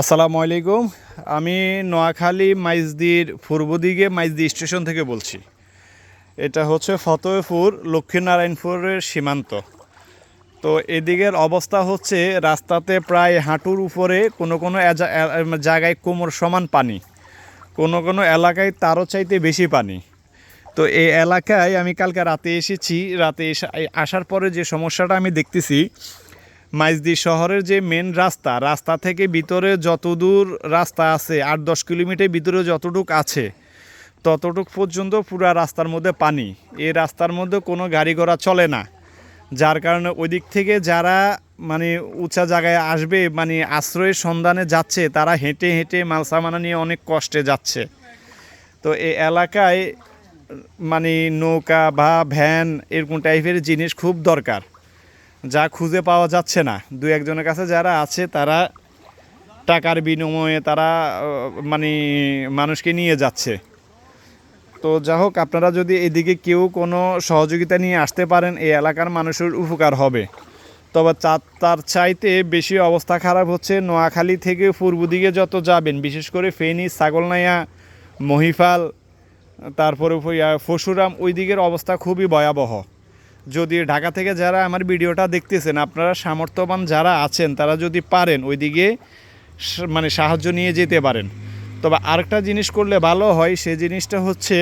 আসসালামু আলাইকুম। আমি নোয়াখালী মাইজদির পূর্ব দিকে মাইজদি স্টেশন থেকে বলছি। এটা হচ্ছে ফতেপুর লক্ষ্মীনারায়ণপুরের সীমান্ত। তো এদিকের অবস্থা হচ্ছে রাস্তাতে প্রায় হাঁটুর উপরে কোনো কোনো জায়গায় কোমর সমান পানি। কোনো কোনো এলাকায় তারও চাইতে বেশি পানি। তো এই এলাকায় আমি কালকে রাতে এসেছি। রাতে এসে আসার পরে যে সমস্যাটা আমি দেখতেছি মাইজদি শহরের যে মেন রাস্তা রাস্তা থেকে ভিতরে যতদূর রাস্তা আছে, আট দশ কিলোমিটার ভিতরে যতটুক আছে, ততটুক পর্যন্ত পুরা রাস্তার মধ্যে পানি। এই রাস্তার মধ্যে কোনো গাড়ি ঘোড়া চলে না। যার কারণে ওই দিক থেকে যারা মানে উঁচা জায়গায় আসবে মানে আশ্রয়ের সন্ধানে যাচ্ছে, তারা হেঁটে হেঁটে মালসামানা নিয়ে অনেক কষ্টে যাচ্ছে। তো এই এলাকায় মানে নৌকা বা ভ্যান এরকম টাইপের জিনিস খুব দরকার। যা খুঁজে পাওয়া যাচ্ছে না। দু একজনের কাছে যারা আছে, তারা টাকার বিনিময়ে তারা মানে মানুষকে নিয়ে যাচ্ছে। তো যা হোক, আপনারা যদি এদিকে কেউ কোনো সহযোগিতা নিয়ে আসতে পারেন, এই এলাকার মানুষের উপকার হবে। তবে তার চাইতে বেশি অবস্থা খারাপ হচ্ছে নোয়াখালী থেকে পূর্ব দিকে যত যাবেন, বিশেষ করে ফেনী, ছাগলনাইয়া মহিফাল তারপরে ফসুরাম, ওই দিকের অবস্থা খুবই ভয়াবহ। যদি ঢাকা থেকে যারা আমার ভিডিওটা দেখতেছেন, আপনারা সামর্থ্যবান যারা আছেন, তারা যদি পারেন ওইদিকে মানে সাহায্য নিয়ে যেতে পারেন। তবে আরেকটা জিনিস করলে ভালো হয়, সে জিনিসটা হচ্ছে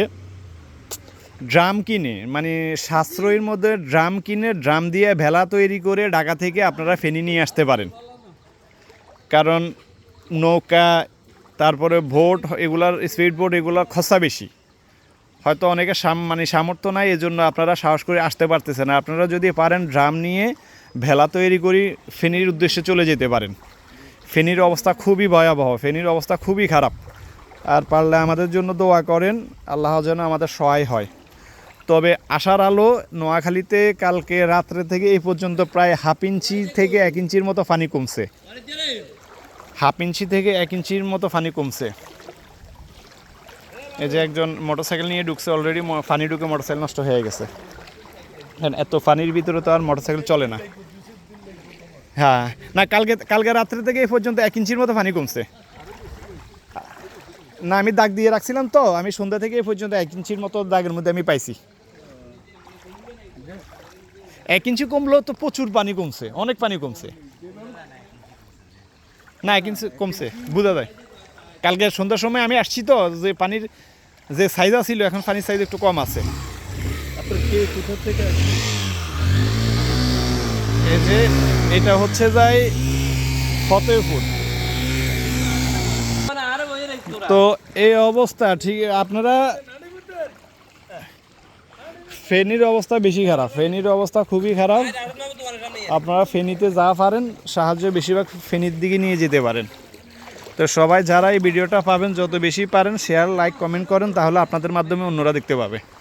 ড্রাম কিনে মানে সাশ্রয়ের মধ্যে ড্রাম কিনে, ড্রাম দিয়ে ভেলা তৈরি করে ঢাকা থেকে আপনারা ফেনি নিয়ে আসতে পারেন। কারণ নৌকা, তারপরে ভোট এগুলার স্পিড বোট এগুলোর খসা বেশি। হয়তো অনেকে সাম- মানে সামর্থ্য নাই, এজন্য আপনারা সাহস করে আসতে পারতেছেন। না আপনারা যদি পারেন ড্রাম নিয়ে ভেলা তৈরি করি, ফেনীর উদ্দেশ্যে চলে যেতে পারেন। ফেনীর অবস্থা খুবই ভয়াবহ, ফেনীর অবস্থা খুবই খারাপ। আর পারলে আমাদের জন্য দোয়া করেন, আল্লাহ যেন আমাদের সহায় হয়। তবে আশার আলো, নোয়াখালীতে কালকে রাত্রে থেকে এই পর্যন্ত প্রায় হাফ ইঞ্চি থেকে এক ইঞ্চির মতো ফানি কমছে। হাফ ইঞ্চি থেকে এক ইঞ্চির মতো ফানি কমছে। এই যে একজন মোটরসাইকেল নিয়ে ঢুকছে অলরেডি পানি ঢুকে মোটরসাইকেল নষ্ট হয়ে গেছে। হ্যাঁ, এত পানির ভিতরে তো আর মোটরসাইকেল চলে না। হ্যাঁ না কালকে কালকে রাত্রে থেকে এই পর্যন্ত এক ইঞ্চির মতো পানি কমছে। না আমি দাগ দিয়ে রাখছিলাম তো আমি সন্ধ্যা থেকে এই পর্যন্ত এক ইঞ্চির মতো দাগের মধ্যে আমি পাইছি। এক ইঞ্চি কমলেও তো প্রচুর পানি কমছে অনেক পানি কমছে। না এক ইঞ্চি কমছে বোঝা যায়। কালকে সন্ধ্যার সময় আমি আসছি তো যে পানির যে সাইজ ছিল এখন পানির সাইজ একটু কম আছে। আপনার কে কোথা থেকে আসছেন? এই যে এটা হচ্ছে যাই ফতেপুর তো এই অবস্থা ঠিক আপনারা ফেনীর অবস্থা বেশি খারাপ। ফেনির অবস্থা খুবই খারাপ। আপনারা ফেনীতে যা পারেন সাহায্য বেশিরভাগ ফেনীর দিকে নিয়ে যেতে পারেন। তো সবাই যারা এই ভিডিওটা পাবেন, যত বেশি পারেন শেয়ার লাইক কমেন্ট করেন, তাহলে আপনাদের মাধ্যমে অন্যরা দেখতে পাবে।